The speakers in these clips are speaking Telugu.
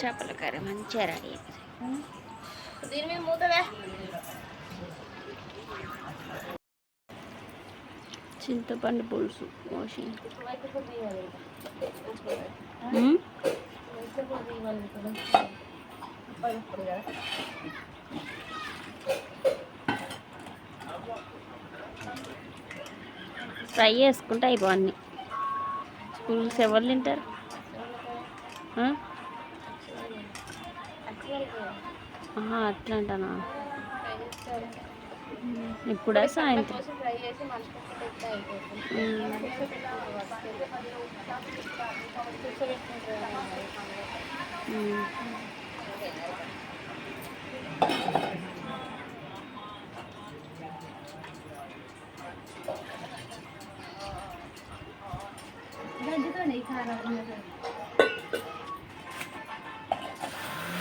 చేపల కర్రీ మంచిగా రెడీ దీని మీద మూతవే చింతపండు పులుసు కదా ఫ్రై చేసుకుంటే అయిపో అన్ని పులుసు ఎవరు తింటారు? అట్లా అంటనా? ఇప్పుడా సాయంత్రం?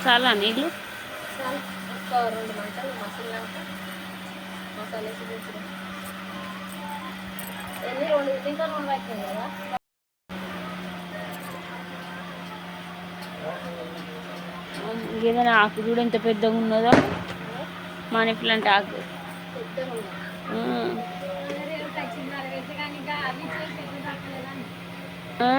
చాలా నీళ్ళు? ఒక రెండు మంటలు మసాలాక మసాలా వేసి కూర్చుని ఎన్ని రెండు ఇంకా రెండు పెట్టాను కదా? ఏదైనా ఆకు చూడు ఎంత పెద్దగా ఉన్నదో. మనీ ప్లాంట్ ఆకు. పెద్దగా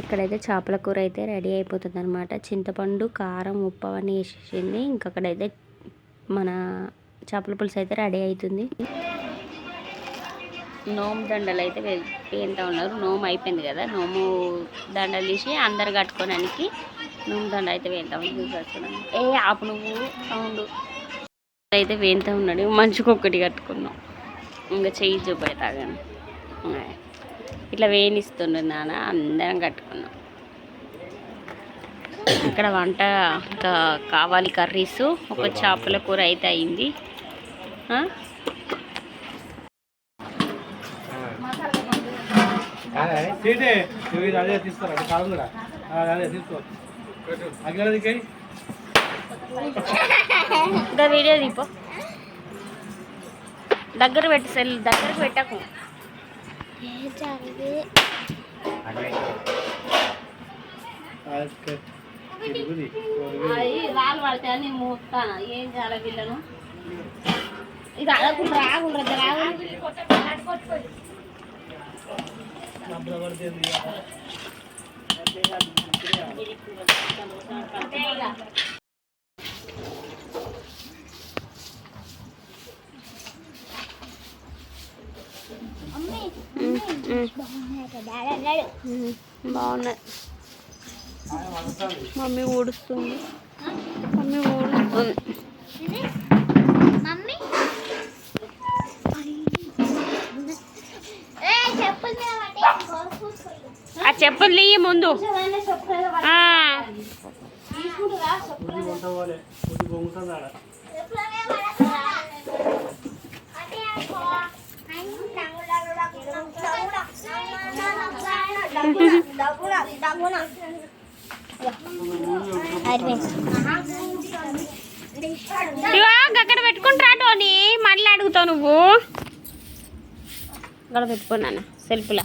ఇక్కడైతే చేపల కూర అయితే రెడీ అయిపోతుంది అనమాట చింతపండు కారం ఉప్పు అవన్నీ వేసేసింది. ఇంకక్కడైతే మన చేపల పులుసు అయితే రెడీ అవుతుంది. నోము దండలు అయితే వే- వేంతా ఉన్నారు. నోము అయిపోయింది కదా. నోము దండలు తీసి అందరు కట్టుకోవడానికి నోము దండ అయితే ఉంది చూసేస్తున్నాను. ఏ ఆపు నువ్వు. సౌండ్. అయితే వేంతా ఉన్నాడు. మనిషికి ఒక్కటి కట్టుకున్నాం ఇంకా చెయ్యి చూపెడతాగాను ఇట్లా వేనిస్తుండే నాన్న. అందరం కట్టుకున్నాం. ఇక్కడ వంట ఇంకా కావాలి కర్రీస్. ఒక చేపల కూర అయితే అయింది. సీటే. నువ్వు ఇది అదే తీసుకోరా అది కాదు కూడా. అది తీసుకో. వీడియో దీపో దగ్గర పెట్టి సెల్ దగ్గరకు పెట్టకు. రాళ్ళు పడితే మూస్తాను ఏం చేయాలి వీళ్ళను? ఇది అడగకుండా రాకుండా రాకుండా బాగున్నాయి. మమ్మీ ఊడుస్తుంది. మమ్మీ ఊడుస్తుంది మమ్మీ ఏ చెప్పులు మీద పట్టి ఆ చెప్పులు తీయి ముందు. అక్కడ పెట్టుకుంటా టోని మళ్ళీ అడుగుతావు నువ్వు. అక్కడ పెట్టుకున్నాను సెల్ఫ్లా.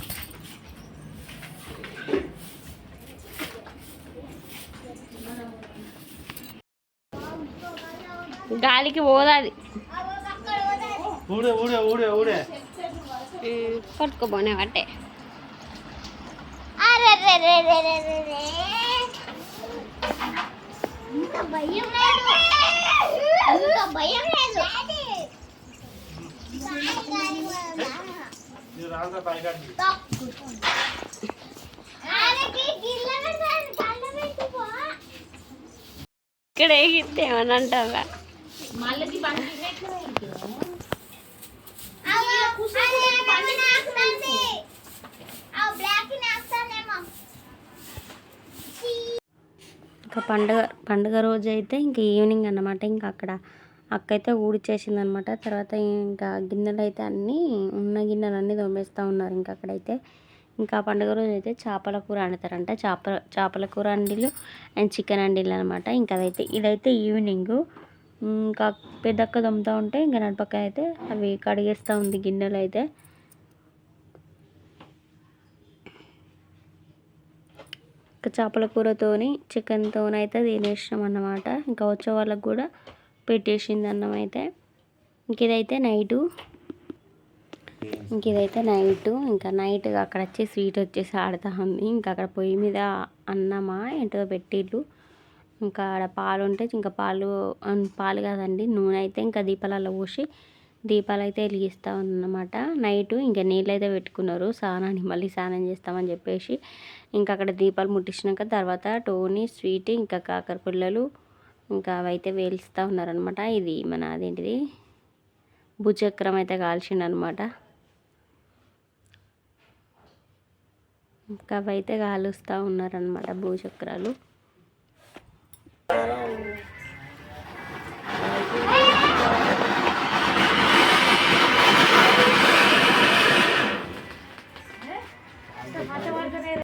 గాలికి పోదు అది ఊడే ఊడే ఊడే. ఊడే పట్టుకోబోనే బట్టే భయం లేదు. అంత భయం లేదు. ఇది రాగా పైకాడి ఇక్కడ ఏమని అంటారా ఇంకా పండగ పండగ రోజు అయితే ఇంకా ఈవినింగ్ అన్నమాట. ఇంకా అక్కడ అక్క అయితే ఊడిచేసింది అనమాట తర్వాత ఇంకా గిన్నెలు అయితే అన్నీ ఉన్న గిన్నెలు అన్నీ తోమేస్తూ ఉన్నారు ఇంకా అక్కడైతే. ఇంకా పండుగ రోజు అయితే చేపల కూర వండుతారంట. చేప చేపల కూర అండిలు అండ్ చికెన్ అండిలు అనమాట ఇంకా అదైతే ఇదైతే ఈవినింగ్ ఇంకా పెద్దక్క దమ్ముతూ ఉంటే ఇంకా నడిపక్క అయితే అవి కడిగేస్తూ ఉంది గిన్నెలు అయితే. ఇంకా చేపల కూరతోని చికెన్తోని అయితే తినేసినాం అన్నమాట. ఇంకా వచ్చే వాళ్ళకు కూడా పెట్టేసింది అన్నం అయితే. ఇంక ఇదైతే నైటు. ఇంక ఇదైతే నైట్. ఇంకా నైట్ అక్కడ వచ్చి స్వీట్ వచ్చేసి ఆడుతూ ఉంది. ఇంకా అక్కడ పొయ్యి మీద అన్నమా ఏంటో పెట్టిళ్ళు. ఇంకా ఆడ పాలు ఉంటే ఇంకా పాలు పాలు కాదండి. నూనె అయితే ఇంకా దీపాలలో పోసి దీపాలు అయితే వెలిగిస్తూ ఉన్నమాట నైట్ ఇంకా నీళ్ళు అయితే పెట్టుకున్నారు. స్నానాన్ని మళ్ళీ స్నానం చేస్తామని చెప్పేసి ఇంకా అక్కడ దీపాలు ముట్టించినాక తర్వాత టోనీ స్వీట్ ఇంకా కాకర పుల్లలు ఇంకా అవైతే వేలుస్తూ ఉన్నారనమాట ఇది మన అదేంటిది? భూచక్రం అయితే కాల్చిండు అనమాట ఇంకా అవైతే కాలుస్తూ ఉన్నారనమాట భూచక్రాలు